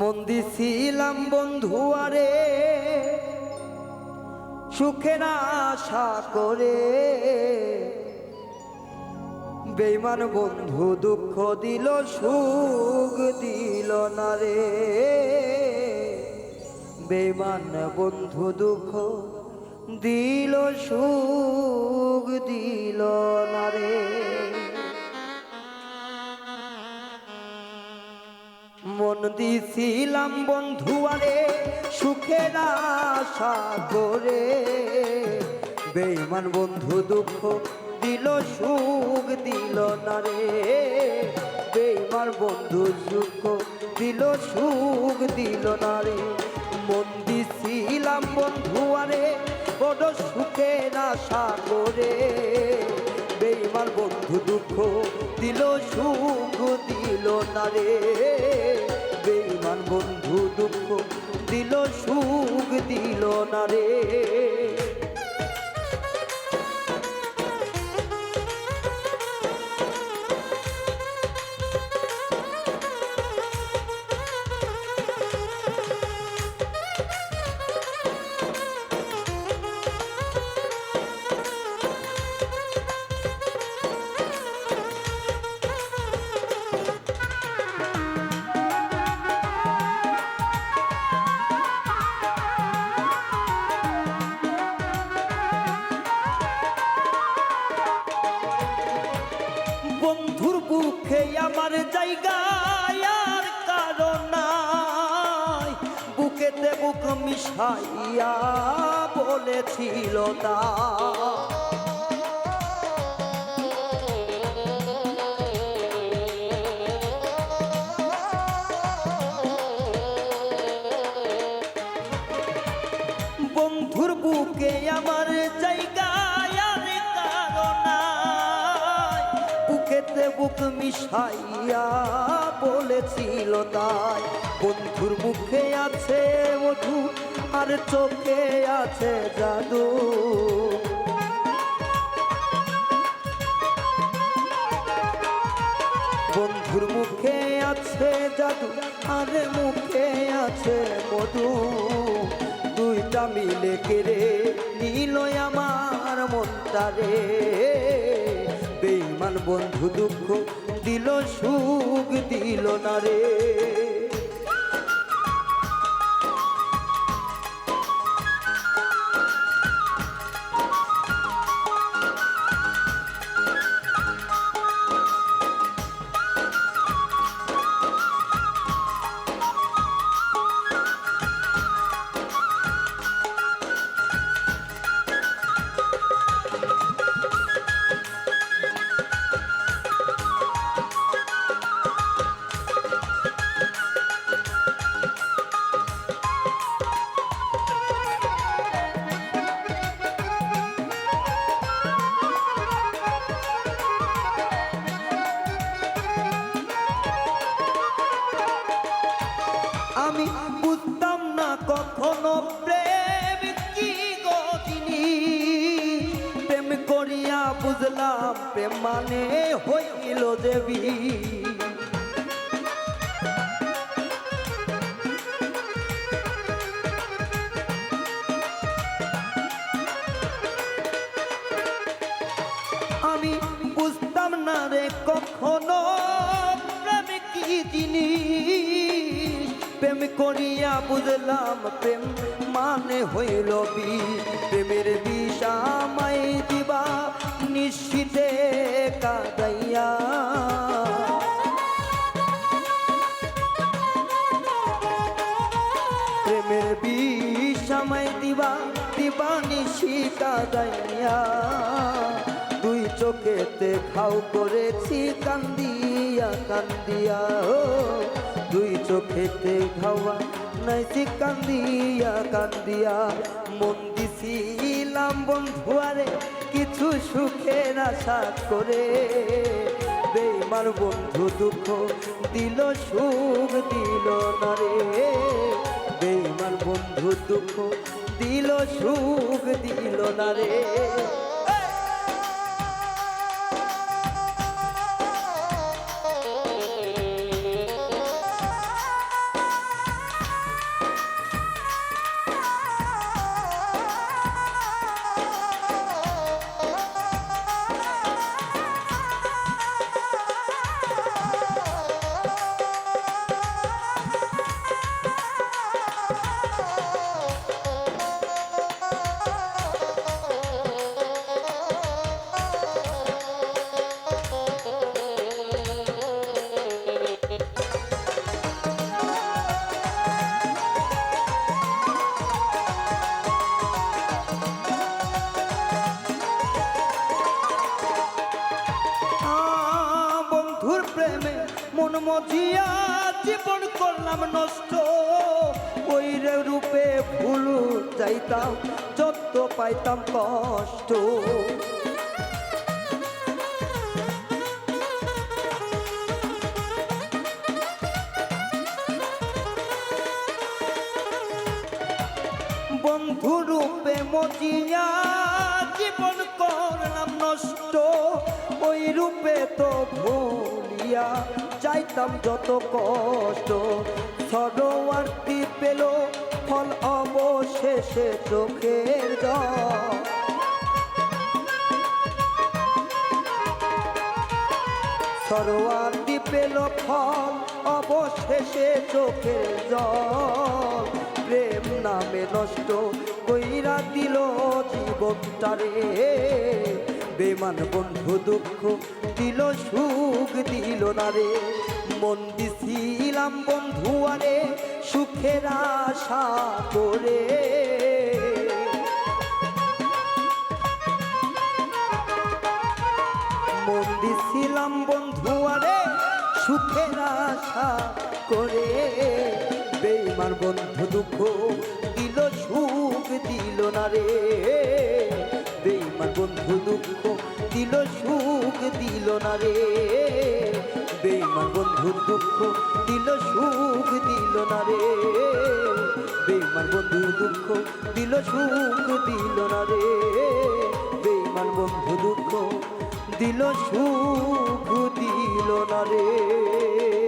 মন দিছিলাম বন্ধু আরে, সুখের আশা করে। বেইমান বন্ধু দুঃখ দিল, সুখ দিল না রে। বেইমান বন্ধু দুঃখ দিল, সুখ দিল না রে। দিছিলাম বন্ধু আরে, সুখের আশা করে। বেইমান বন্ধু দুঃখ দিল, সুখ দিল না রে। বেইমান বন্ধু সুখ দিল সুখ দিল না রে। মন দিছিলাম বন্ধু আরে, বড় সুখের আশা করে। বেইমান বন্ধু দুঃখ দিল, সুখ দিল না রে। বেইমান বন্ধু দুঃখ দিল সুখ দিল না রে। আমার জায়গায় আর কারণ বুকেতে বুক মিশাইয়া বলেছিল তা। বন্ধুর বুকে আমার জায়গায় মিশাইয়া বলেছিল তাই। বন্ধুর মুখে আছে মধু, আর চোখে আছে জাদু। বন্ধুর মুখে আছে জাদু, আর মুখে আছে মধু। দুইটা মিলে কেড়ে নিল আমার মনটারে বেইমান বন্ধু দুঃখ দিল সুখ দিল না রে। আমি বুঝতাম না কখনো প্রেম কি গো জিনিস প্রেম করিয়া বুঝলাম প্রেম মানে হইল দেবী করিয়া বুঝলাম, প্রেম মানে হইল বি প্রেমের বিষ আমায় দিবা, নিশ্চিতে কাদাইয়া। প্রেমের বিষ আমায় দিবা দিবা নিশিকা দাইয়া দুই চোখেতে খাও করেছি, কান্দিয়া কান্দিয়া দুই চোখেতে খাওয়া নাইছি কান্দিয়া কান্দিয়া। মন দিছিলাম বন্ধুয়ারে কিছু সুখের আশা করে। বেমার বন্ধু দুঃখ দিল, সুখ দিল না রে। বেমার বন্ধু দুঃখ দিল, সুখ দিল না রে। প্রেমে মন মজিয়া জীবন করলাম নষ্ট। ওই রূপে ভুল যাইতাম যত পাইতাম কষ্ট। বন্ধু রূপে মজিয়া জীবন করলাম নষ্ট। ওই রূপে তো ভুলিয়া চাইতাম যত কষ্ট। সরোয়ার্তি পেল ফল অবশেষে চোখের জল। সরোয়ার্তি পেল ফল অবশেষে চোখে জল। নামে নষ্ট কইরা দিল জীবনটারে বেমান বন্ধু দুঃখ দিল, সুখ দিল না রে। মন দিছিলাম বন্ধু আরে, সুখের আশা করে। মন দিছিলাম বন্ধু আরে, সুখের আশা করে। বেইমার বন্ধু দুঃখ দিল, সুখ দিল না রে। বেইমার বন্ধু দুঃখ দিল, সুখ দিল না রে। বেইমার বন্ধু দুঃখ দিল, সুখ দিল না রে। বেইমার বন্ধু দুঃখ দিল, সুখ দিল না রে। বেইমান বন্ধু দুঃখ দিল, সুখ দিল না রে।